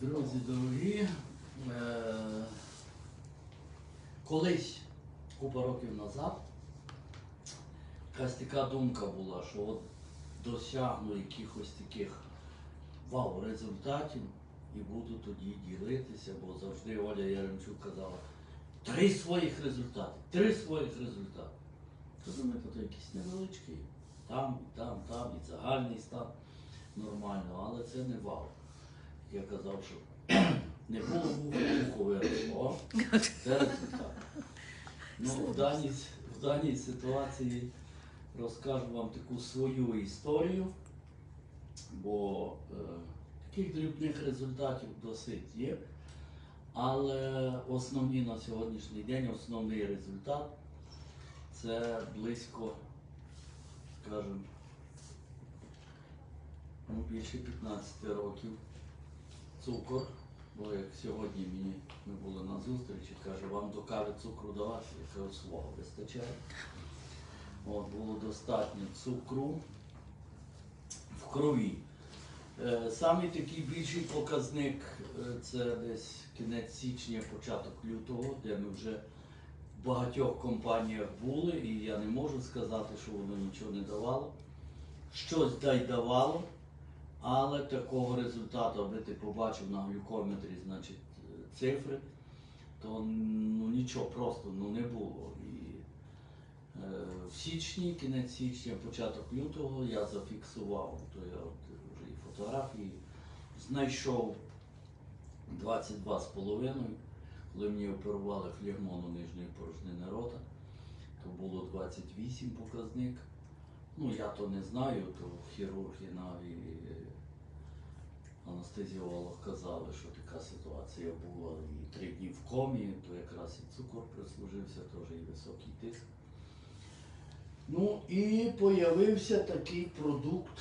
Друзі дорогі, е, колись, купа років назад, якась така думка була, що от досягну якихось таких вау результатів і буду тоді ділитися, бо завжди Оля Яремчук казала, три своїх результати, три своїх результати. То думаєте, то якийсь невеличкий, там, там, там, і загальний стан нормально, але це не вау. Я казав, що не було вухо виросло. Це результат. Ну, в, даній, в даній ситуації розкажу вам таку свою історію, бо е, таких дрібних результатів досить є. Але основні на сьогоднішній день, основний результат це близько, скажімо, ну, більше 15 років цукор. Бо як сьогодні мені ми були на зустрічі, каже, вам до кави цукру давати, я кажу, свого вистачає. От, було достатньо цукру в крові. Е, Самий такий більший показник е, це десь кінець січня, початок лютого, де ми вже багатьох компаніях були, і я не можу сказати, що воно нічого не давало. Щось дай давало, але такого результату, аби ти побачив на глюкометрі, значить, цифри, то ну, нічого просто ну, не було. І е, в січні, кінець січня, початок лютого я зафіксував, то я от вже і фотографії знайшов 22,5, коли мені оперували флегмону нижньої порожнини рота, то було 28 показник. Ну, я то не знаю, то хірурги навіть е, анестезіолог казали, що така ситуація була і три дні в комі, то якраз і цукор прислужився, теж і високий тиск. Ну і появився такий продукт.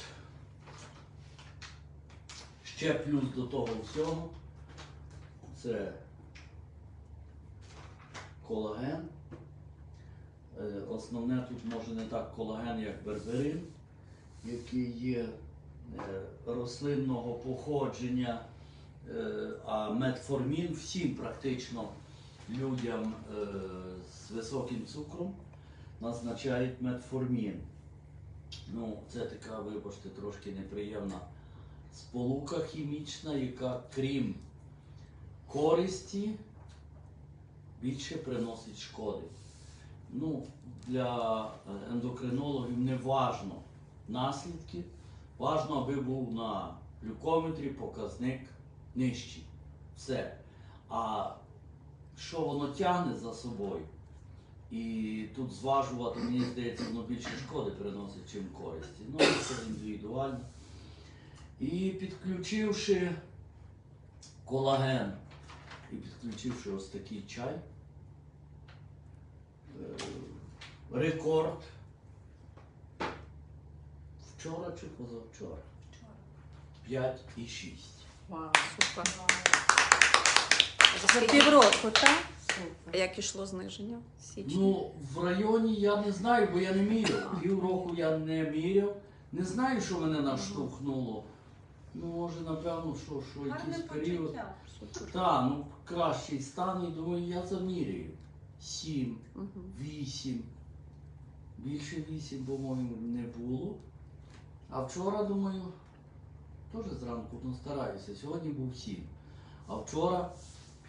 Ще плюс до того всього. Це колаген. Е, Основне тут може не так колаген, як берберин, який є е, рослинного походження, е, а метформін всім практично людям з високим цукром назначають метформін. Ну, це така, вибачте, трошки неприємна сполука хімічна, яка крім користі більше приносить шкоди. Ну, для е, ендокринологів не важно наслідки, важно, аби був на глюкометрі показник нижчий. Все. А що воно тягне за собою? І тут зважувати, мені здається, воно більше шкоди приносить, чим користі. Ну, це індивідуально. І підключивши колаген і підключивши ось такий чай, е, рекорд вчора чи позавчора? 5,6. Вау, супер. За півроку, так? А як ішло зниження? Січня? Ну, в районі я не знаю, бо я не міряв. Півроку я не міряв. Не знаю, що мене наштовхнуло. Ну, може, напевно, що, що якийсь період. Так, ну кращий стан, і думаю, я заміряю. Сім, вісім. Більше вісім, по-моєму, не було. А вчора, думаю, теж зранку ну, стараюся. Сьогодні був сім. А вчора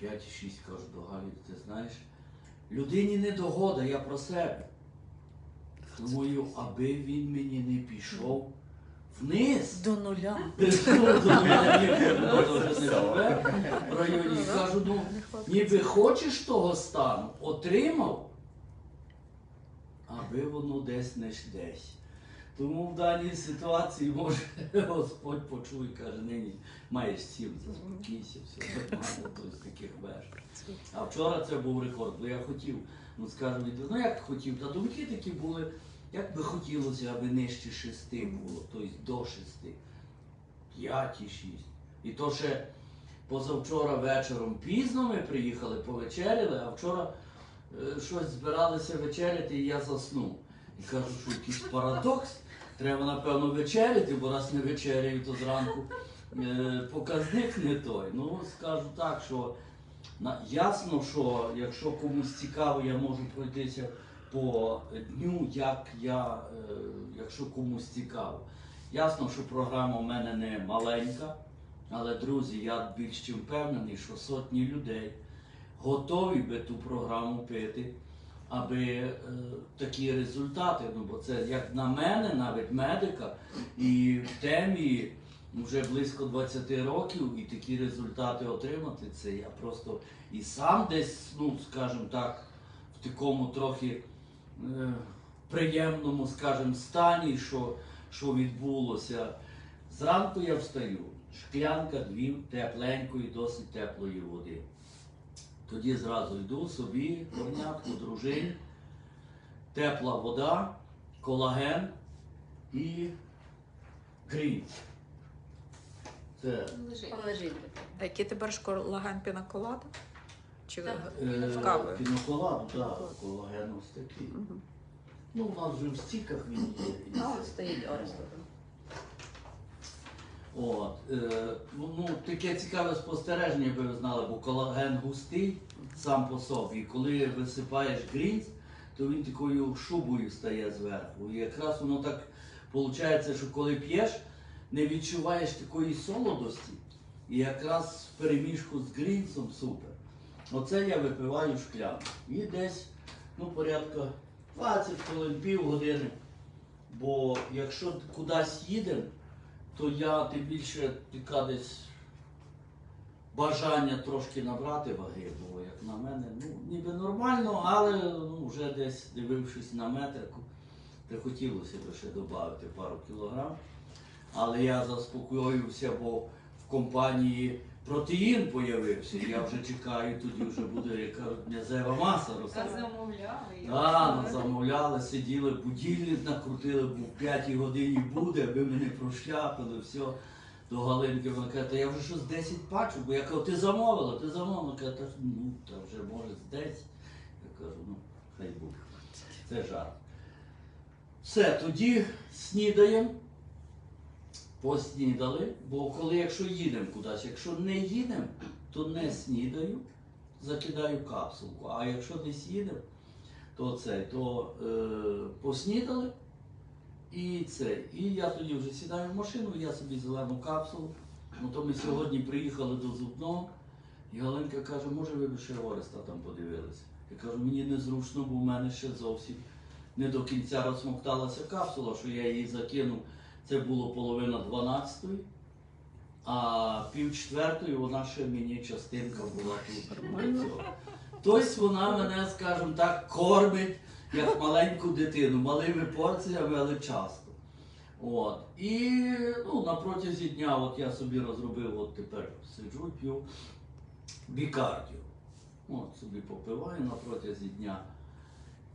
5-6 кажу до Галі, ти знаєш, людині не догода, я про себе. Думаю, аби він мені не пішов вниз. До нуля. До нуля в районі. Кажу, ну, ніби хочеш того стану, отримав, аби воно десь не десь. Тому в даній ситуації може Господь почує, каже, нині маєш сім, заспокійся, все нормально, то з таких веж. А вчора це був рекорд, бо я хотів, ну від- ну як хотів, та думки такі були, як би хотілося, аби нижче шести було, тобто до шести, п'ять і шість. І то ще позавчора вечором пізно ми приїхали, повечеряли, а вчора е, щось збиралися вечеряти, і я заснув. І кажу, що якийсь парадокс. Треба, напевно, вечеряти, бо раз не вечеряю, то зранку е, показник не той. Ну, скажу так, що на, ясно, що якщо комусь цікаво, я можу пройтися по дню, як я, е, якщо комусь цікаво. Ясно, що програма в мене не маленька, але друзі, я більш чим впевнений, що сотні людей готові би ту програму пити, аби е, такі результати. Ну, бо це як на мене, навіть медика, і в темі вже близько 20 років, і такі результати отримати, це я просто і сам десь, ну скажімо так, в такому трохи приємному, скажімо, стані, що, що відбулося. Зранку я встаю, шклянка дві тепленької, досить теплої води. Тоді зразу йду собі, горнятку, дружині, тепла вода, колаген і грін. Це Лежить. А який береш колаген пінаколада? Чи е, в каву? піноколад, так, колаген ось такий. Ну, у нас вже в стіках він є. А, стоїть Орес. От, е, ну, ну, таке цікаве спостереження, би ви знали, бо колаген густий сам по собі. І коли висипаєш грінц, то він такою шубою стає зверху. І якраз воно так виходить, що коли п'єш, не відчуваєш такої солодості. І якраз в переміжку з грінцем супер. Оце я випиваю шкляну. І десь ну, порядка 20 хвилин, півгодини. Бо якщо кудись їдемо, то я тим більше така десь бажання трошки набрати ваги, бо як на мене, ну ніби нормально, але ну, вже десь дивившись на метрику, то хотілося б ще додати пару кілограм. Але я заспокоювався, бо в компанії протеїн появився. Я вже чекаю, тоді вже буде яка м'язева маса рости. Та замовляли. Так, знаю. замовляли, сиділи, будильник накрутили, бо в п'ятій годині буде, ви мене прошляпили, все. До Галинки вона каже, та я вже щось 10 пачок, бо я кажу, ти замовила, ти замовила. Вона каже, ну, та вже може з 10. Я кажу, ну, хай буде. Це жарт. Все, тоді снідаємо. Поснідали, бо коли якщо їдемо кудись, якщо не їдемо, то не снідаю, закидаю капсулку. А якщо десь їдемо, то це, то е, поснідали і це. І я тоді вже сідаю в машину, я собі зелену капсулу. Ну то ми сьогодні приїхали до зубного, і Галинка каже, може ви б ще Ореста там подивилися. Я кажу, мені незручно, бо в мене ще зовсім не до кінця розсмокталася капсула, що я її закинув. Це було половина 12-ї, а пів четвертої вона ще мені частинка була тут. Тобто вона мене, скажімо так, кормить як маленьку дитину, малими порціями, але часто. От. І ну, на протязі дня от я собі розробив, от тепер сиджу, п'ю бікардіо. От собі попиваю на протязі дня.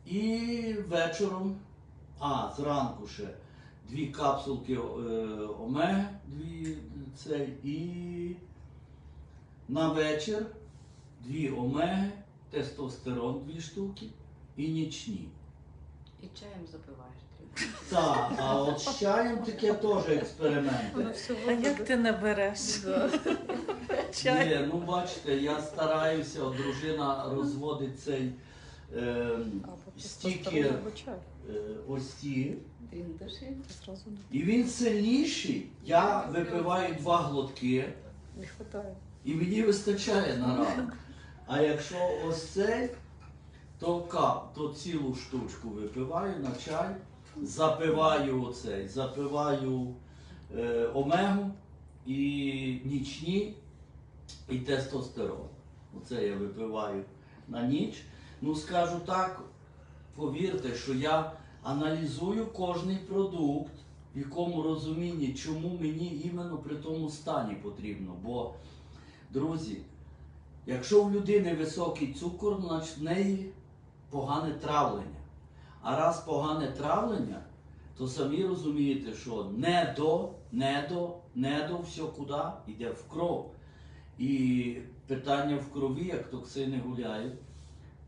І вечором, а, зранку ще дві капсулки е, омеги, дві цей, і на вечір дві омеги, тестостерон дві штуки і нічні. І чаєм запиваєш трішки. Так, а от з чаєм таке теж експеримент. А як ти набереш? Чай. Ні, ну бачите, я стараюся, от дружина розводить цей е, стікер е, ось ці. Він душі. І він сильніший. Я випиваю два глотки. не хватає. І мені вистачає на ранок. А якщо ось цей, то кап, то цілу штучку випиваю на чай, запиваю оцей, запиваю е, омегу і нічні, і тестостерон. Оце я випиваю на ніч. Ну скажу так, повірте, що я аналізую кожний продукт, в якому розумінні, чому мені іменно при тому стані потрібно. Бо Друзі, якщо в людини високий цукор, значить в неї погане травлення. А раз погане травлення, то самі розумієте, що не до, не до, не до, все куди йде в кров. І питання в крові, як токсини гуляють,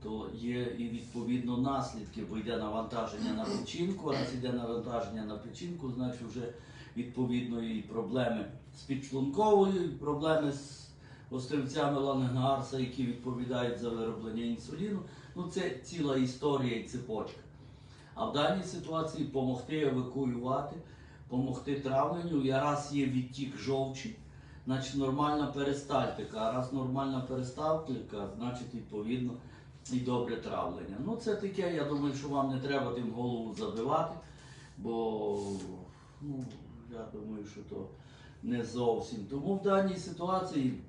то є і відповідно наслідки, бо йде навантаження на печінку, а раз йде навантаження на печінку, значить вже відповідно і проблеми з підшлунковою, і проблеми з острівцями Лангенгарса, які відповідають за вироблення інсуліну. Ну це ціла історія і цепочка. А в даній ситуації допомогти евакуювати, допомогти травленню. І раз є відтік жовчі, значить нормальна перистальтика. А раз нормальна перистальтика, значить відповідно і добре травлення. Ну це таке, я думаю, що вам не треба тим голову забивати, бо ну, я думаю, що то не зовсім. Тому в даній ситуації,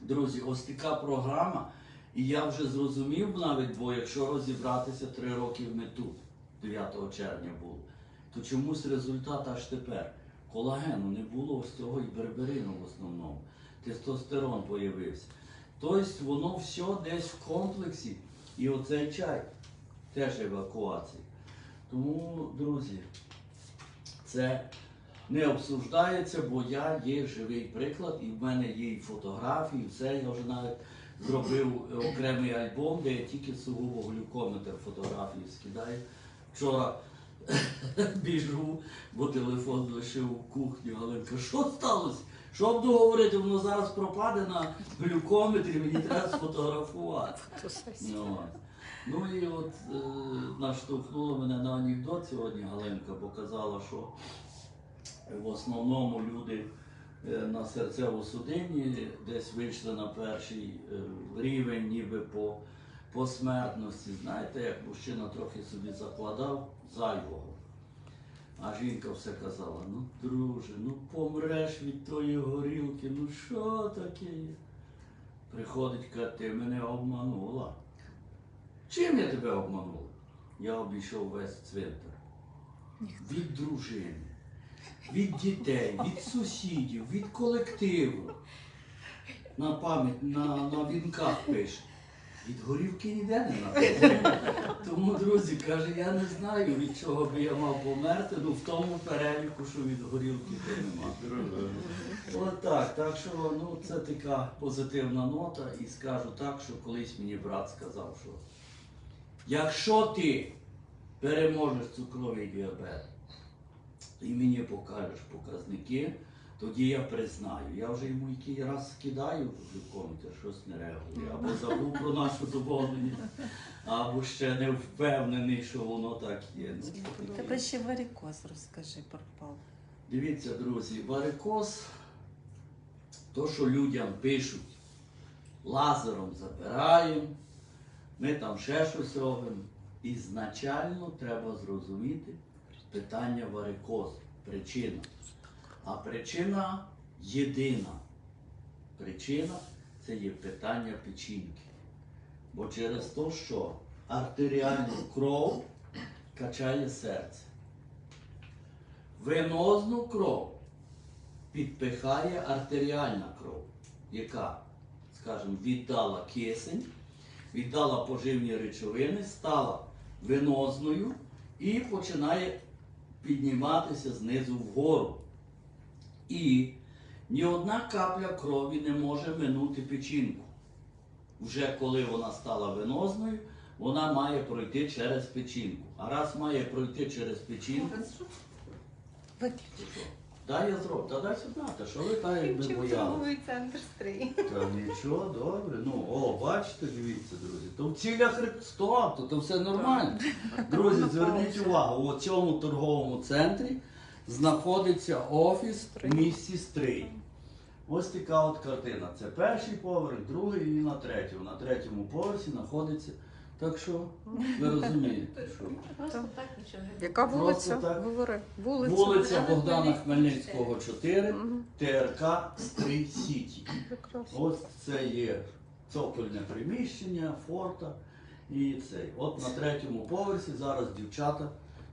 друзі, ось така програма. І я вже зрозумів навіть, бо якщо розібратися три роки ми тут, 9 червня було, то чомусь результат аж тепер. Колагену не було ось цього і берберину в основному. Тестостерон появився. Тобто воно все десь в комплексі. І оцей чай теж евакуація. Тому, друзі, це не обсуждається, бо я є живий приклад, і в мене є і фотографії, і все. Я вже навіть зробив окремий альбом, де я тільки сугубо глюкометр фотографії скидаю. Вчора біжу, бо телефон лишив у кухні. Галенка, що сталося? Що буду говорити? Воно зараз пропаде на глюкометрі, мені треба сфотографувати. Ну, ну і от е, наштовхнуло мене на анекдот сьогодні Галенка, бо казала, що в основному люди е, на серцево-судинні десь вийшли на перший е, рівень, ніби по, по смертності. Знаєте, як мужчина трохи собі закладав зайвого. А жінка все казала, ну друже, ну помреш від тої горілки, ну що таке? є?» Приходить, каже, ти мене обманула. Чим я тебе обманула? Я обійшов весь цвинтар. Від дружини, від дітей, від сусідів, від колективу. На пам'ять, на, на вінках пише. Від горівки ніде не написано. Тому, друзі, каже, я не знаю, від чого би я мав померти, ну в тому переліку, що від горілки то нема. От так, так що ну, це така позитивна нота. І скажу так, що колись мені брат сказав, що якщо ти переможеш цукровий діабет і мені покажеш показники, тоді я признаю. Я вже йому який раз скидаю в глюкометр, щось не реагує. Або забув про нашу домовленість, або ще не впевнений, що воно так є. Тебе ще варикоз розкажи пропав. Дивіться, друзі, варикоз, то, що людям пишуть, лазером забираємо, ми там ще щось робимо. Ізначально треба зрозуміти питання варикозу, причина. А причина єдина. Причина це є питання печінки. Бо через те, що артеріальну кров качає серце. Венозну кров підпихає артеріальна кров, яка, скажімо, віддала кисень, віддала поживні речовини, стала венозною і починає підніматися знизу вгору. І ні одна капля крові не може минути печінку. Вже коли вона стала венозною, вона має пройти через печінку. А раз має пройти через печінку. Дай я зроблю, та дай сюди, та що ви так якби боялися? Торговий центр стрий. Та нічого, добре. Ну, о, бачите, дивіться, друзі. То в цілях Христа, то, то все нормально. Друзі, зверніть увагу, у цьому торговому центрі знаходиться офіс в місті Стрий. Ось така от картина. Це перший поверх, другий і на третьому. На третьому поверсі знаходиться. Так що ви розумієте, що Просто так нічого не Яка Просто вулиця? так. Говори. Вулиця. вулиця Богдана Хмельницького, Хмельницького, 4, ТРК Стрий Сіті. Прекрасно. Ось це є цокольне приміщення, форта і цей. От на третьому поверсі зараз дівчата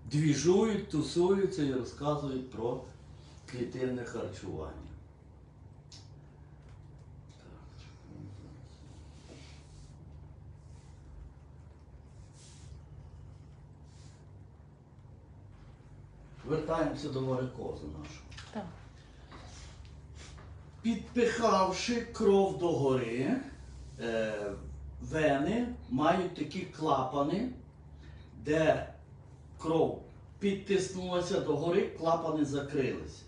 двіжують, тусуються і розказують про клітинне харчування. Вертаємося до варикозу нашого. Так. Підпихавши кров догори, е, вени мають такі клапани, де кров підтиснулася догори, клапани закрилися.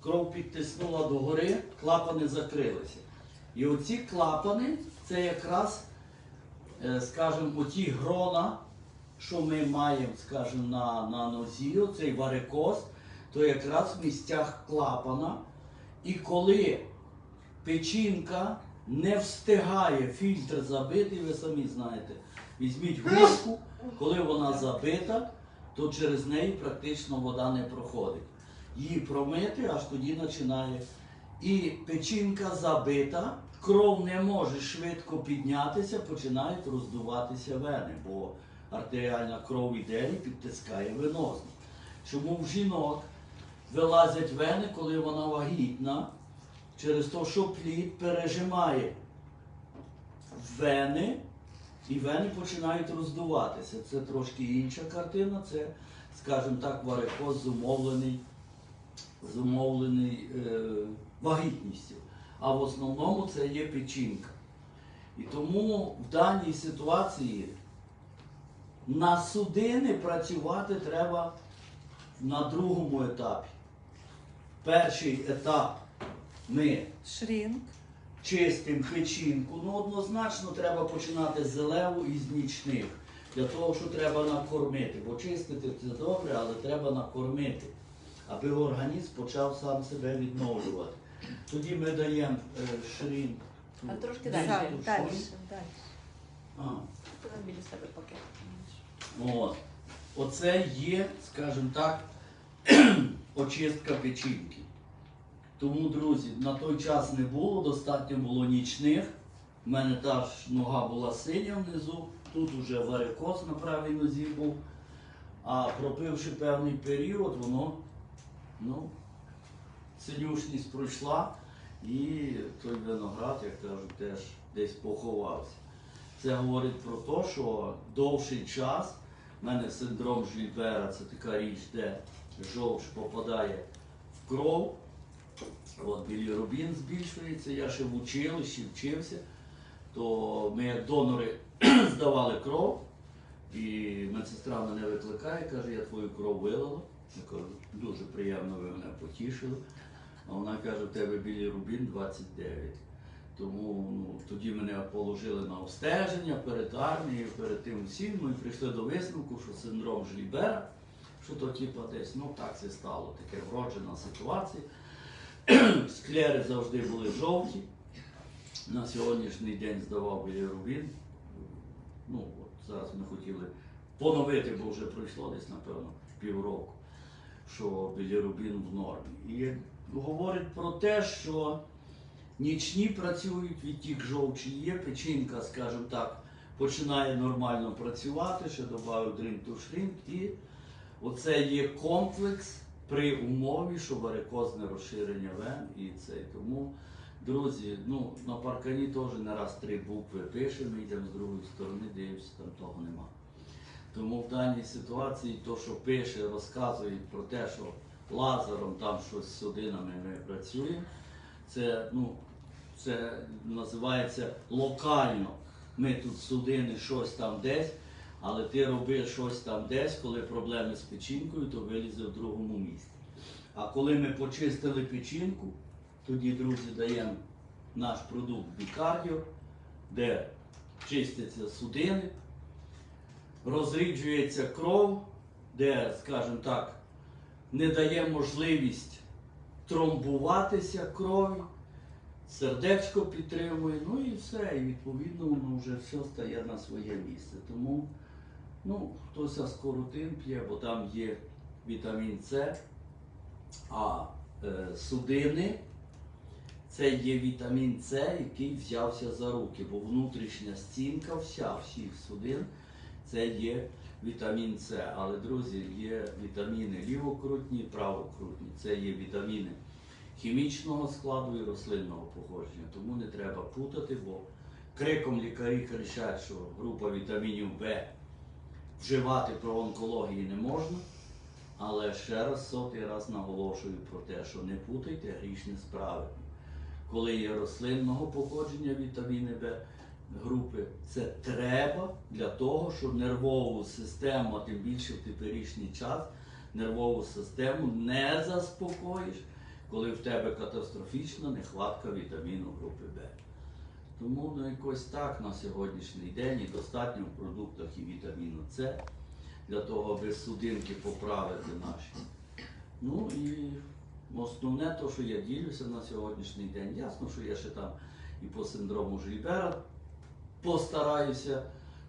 Кров підтиснула догори, клапани закрилися. І оці клапани це якраз, е, скажімо, оті грона, що ми маємо, скажімо, на, на нозі, оцей варикоз, то якраз в місцях клапана. І коли печінка не встигає фільтр забитий, ви самі знаєте, візьміть губку, коли вона забита, то через неї практично вода не проходить. Її промити, аж тоді починає. І печінка забита, кров не може швидко піднятися, починають роздуватися вени, бо артеріальна кров іде і підтискає венозно. Чому в жінок вилазять вени, коли вона вагітна, через те, що плід пережимає вени, і вени починають роздуватися. Це трошки інша картина, це, скажімо так, варикоз зумовлений, зумовлений е, вагітністю. А в основному це є печінка. І тому в даній ситуації на судини працювати треба на другому етапі. Перший етап ми Шрінк. Чистимо печінку. Ну, однозначно треба починати з зелеву і з нічних. Для того, що треба накормити. Бо чистити це добре, але треба накормити, аби організм почав сам себе відновлювати. Тоді ми даємо е, шрінк. А трошки далі. Далі. Далі. А. Біля себе пакет. От. Оце є, скажімо так, очистка печінки. Тому, друзі, на той час не було, достатньо було нічних. У мене та ж нога була синя внизу, тут уже варикоз на правій нозі був. А пропивши певний період, воно, ну, синюшність пройшла і той виноград, як кажуть, теж десь поховався. Це говорить про те, що довший час в мене синдром Жильбера це така річ, де жовч попадає в кров. От білірубін збільшується, я ще в училищі вчився, то ми донори здавали кров, і медсестра мене викликає, каже, я твою кров вилила. Я кажу, дуже приємно, ви мене потішили. А вона каже, в тебе білірубін 29. Тому ну, тоді мене положили на обстеження перед армією, перед тим всім. Ну і прийшли до висновку, що синдром Жлібера, що то типа десь, ну так це стало, таке вроджена ситуація. Склери завжди були жовті. На сьогоднішній день здавав білірубін. Ну, от зараз ми хотіли поновити, бо вже пройшло десь, напевно, півроку, що білірубін в нормі. І говорить про те, що нічні працюють, відтік жовчі є, печінка, скажімо так, починає нормально працювати, ще додав shrink, і оце є комплекс при умові, що варикозне розширення вен і цей. Тому, друзі, ну, на паркані теж не раз три букви пишемо, йдемо з другої сторони, дивимося, там того нема. Тому в даній ситуації то, що пише, розказує про те, що лазером там щось з судинами ми працюємо, це, ну, це називається локально. Ми тут судини щось там десь, але ти робиш щось там десь, коли проблеми з печінкою, то вилізе в другому місці. А коли ми почистили печінку, тоді, друзі, даємо наш продукт бікардіо, де чистяться судини, розріджується кров, де, скажімо так, не дає можливість тромбуватися крові, сердечко підтримує, ну і все. І відповідно воно вже все стає на своє місце. Тому ну, хтось аскоротин п'є, бо там є вітамін С, а е, судини це є вітамін С, який взявся за руки, бо внутрішня стінка вся всіх судин це є вітамін С. Але, друзі, є вітаміни лівокрутні, правокрутні, це є вітаміни хімічного складу і рослинного походження. Тому не треба путати, бо криком лікарі кричать, що група вітамінів В вживати про онкології не можна. Але ще раз сотий раз наголошую про те, що не путайте грішні справи. Коли є рослинного походження вітаміни В, групи. Це треба для того, щоб нервову систему, а тим більше в теперішній час, нервову систему не заспокоїш, коли в тебе катастрофічна нехватка вітаміну групи Б. Тому ну, якось так на сьогоднішній день і достатньо в продуктах і вітаміну С для того, аби судинки поправити наші. Ну і основне те, що я ділюся на сьогоднішній день, ясно, що я ще там і по синдрому Жильбера постараюся,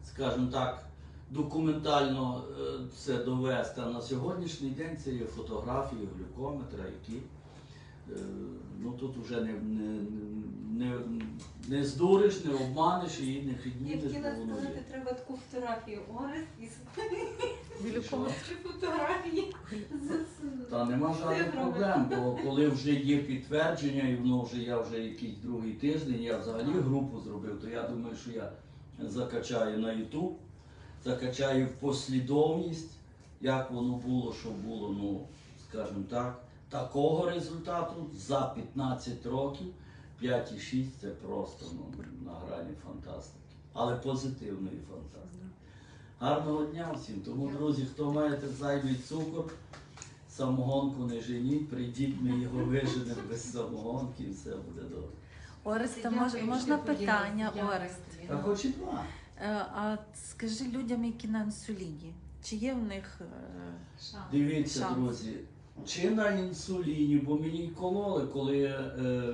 скажімо так, документально е, це довести. А на сьогоднішній день це є фотографії глюкометра, які ну тут вже не, не, не, не здуриш, не обманеш і не Я хотіла сказати, треба таку фотографію. Орест і Що? фотографії? З Та нема жодних Цифрами. проблем, бо коли вже є підтвердження, і воно вже я вже якийсь другий тиждень, я взагалі групу зробив, то я думаю, що я закачаю на YouTube, закачаю в послідовність, як воно було, що було, ну, скажімо так, такого результату за 15 років 5,6 це просто ну, на грані фантастики. Але позитивної фантастики. Гарного дня всім. Тому, друзі, хто має зайвий цукор, самогонку не женіть, прийдіть, ми його виженемо без самогонки і все буде добре. Ореста, мож, можна питання, Орест? А хоч і два. Е, А скажи людям, які на інсуліні, чи є в них е, Дивіться, Шанс. друзі, чи на інсуліні, бо мені кололи, коли, е,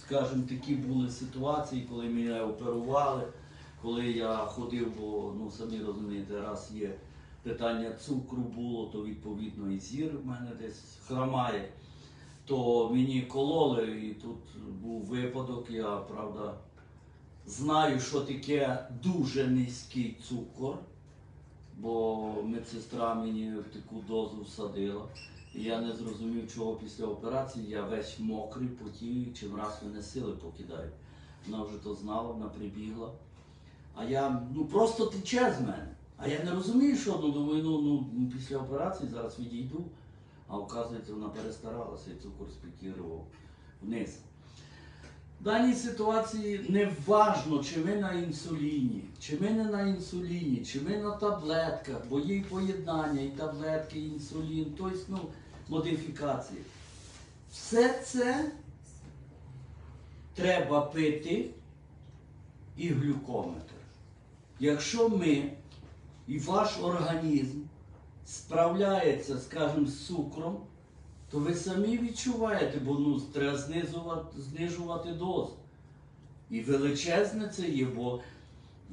скажімо, такі були ситуації, коли мене оперували, коли я ходив, бо ну самі розумієте, раз є питання цукру було, то відповідно і зір в мене десь хромає. То мені кололи, і тут був випадок, я правда знаю, що таке дуже низький цукор бо медсестра мені таку дозу всадила. І я не зрозумів, чого після операції я весь мокрий, потію, чим раз мене сили покидають. Вона вже то знала, вона прибігла. А я ну просто тече з мене. А я не розумію, що ну думаю, ну, ну після операції зараз відійду. А оказується, вона перестаралася і цукор спікірував вниз. В даній ситуації не важно, чи ми на інсуліні, чи ми не на інсуліні, чи ми на таблетках, бо є поєднання, і таблетки, і інсулін, тобто ну, модифікації. Все це треба пити і глюкометр. Якщо ми і ваш організм справляється, скажімо, з цукром, то ви самі відчуваєте, бо ну, треба знизувати, знижувати дозу. І величезне це є, бо,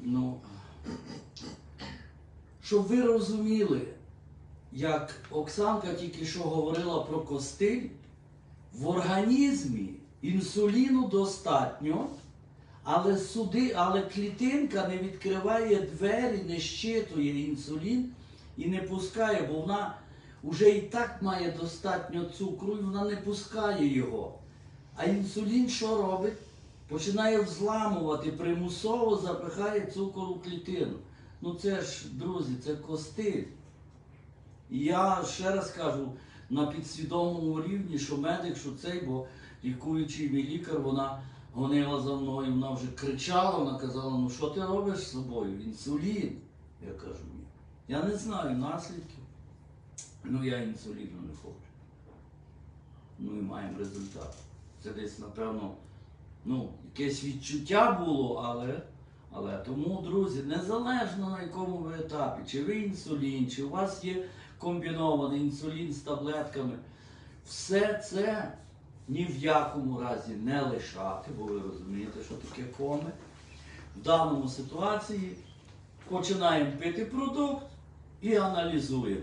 ну, щоб ви розуміли, як Оксанка тільки що говорила про костиль, в організмі інсуліну достатньо, але суди, але клітинка не відкриває двері, не щитує інсулін і не пускає, бо вона вже і так має достатньо цукру, і вона не пускає його. А інсулін що робить? Починає взламувати, примусово запихає цукор у клітину. Ну це ж, друзі, це костиль. І я ще раз кажу на підсвідомому рівні, що медик, що цей, бо лікуючий мій лікар, вона гонила за мною, вона вже кричала, вона казала, ну що ти робиш з собою? Інсулін. Я кажу. Я не знаю наслідків. Ну я інсуліну не хочу. Ну і маємо результат. Це десь, напевно, ну, якесь відчуття було, але, але тому, друзі, незалежно на якому ви етапі, чи ви інсулін, чи у вас є комбінований інсулін з таблетками, все це ні в якому разі не лишати, бо ви розумієте, що таке коми. В даному ситуації починаємо пити продукт і аналізуємо.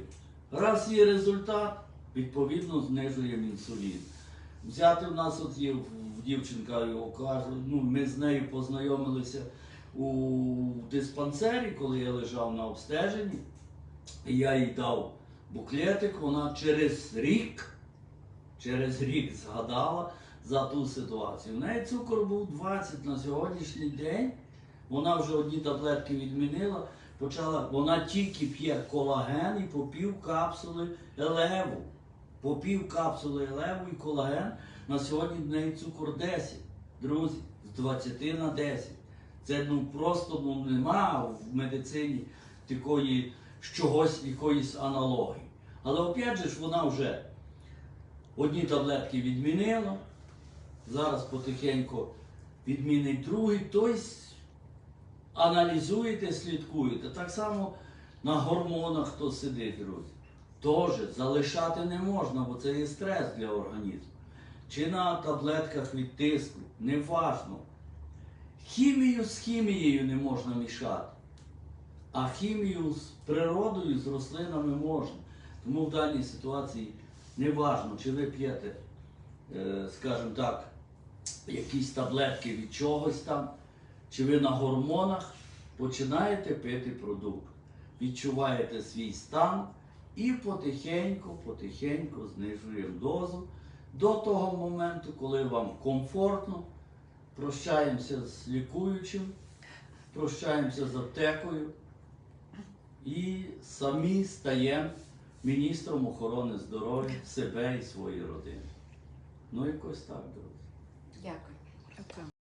Раз є результат, відповідно знижуємо інсулін. Взяти в нас от є дівчинка його каже, ну ми з нею познайомилися у диспансері, коли я лежав на обстеженні. І я їй дав буклетик, вона через рік, через рік згадала за ту ситуацію. В неї цукор був 20 на сьогоднішній день. Вона вже одні таблетки відмінила, почала, вона тільки п'є колаген і по пів капсули елеву. По пів капсули елеву і колаген. На сьогодні в неї цукор 10. Друзі, з 20 на 10. Це ну просто ну, нема в медицині такої чогось, якоїсь аналогії. Але опять же ж вона вже одні таблетки відмінила, зараз потихеньку відмінить другі, тобто аналізуєте, слідкуєте. Так само на гормонах хто сидить, друзі. Теж залишати не можна, бо це є стрес для організму. Чи на таблетках від тиску, неважно. Хімію з хімією не можна мішати, а хімію з природою, з рослинами можна. Тому в даній ситуації неважно, чи ви п'єте, е, скажімо так, якісь таблетки від чогось там, чи ви на гормонах починаєте пити продукт, відчуваєте свій стан і потихеньку, потихеньку знижуємо дозу до того моменту, коли вам комфортно, прощаємося з лікуючим, прощаємося з аптекою і самі стаємо міністром охорони здоров'я себе і своєї родини. Ну, якось так, друзі.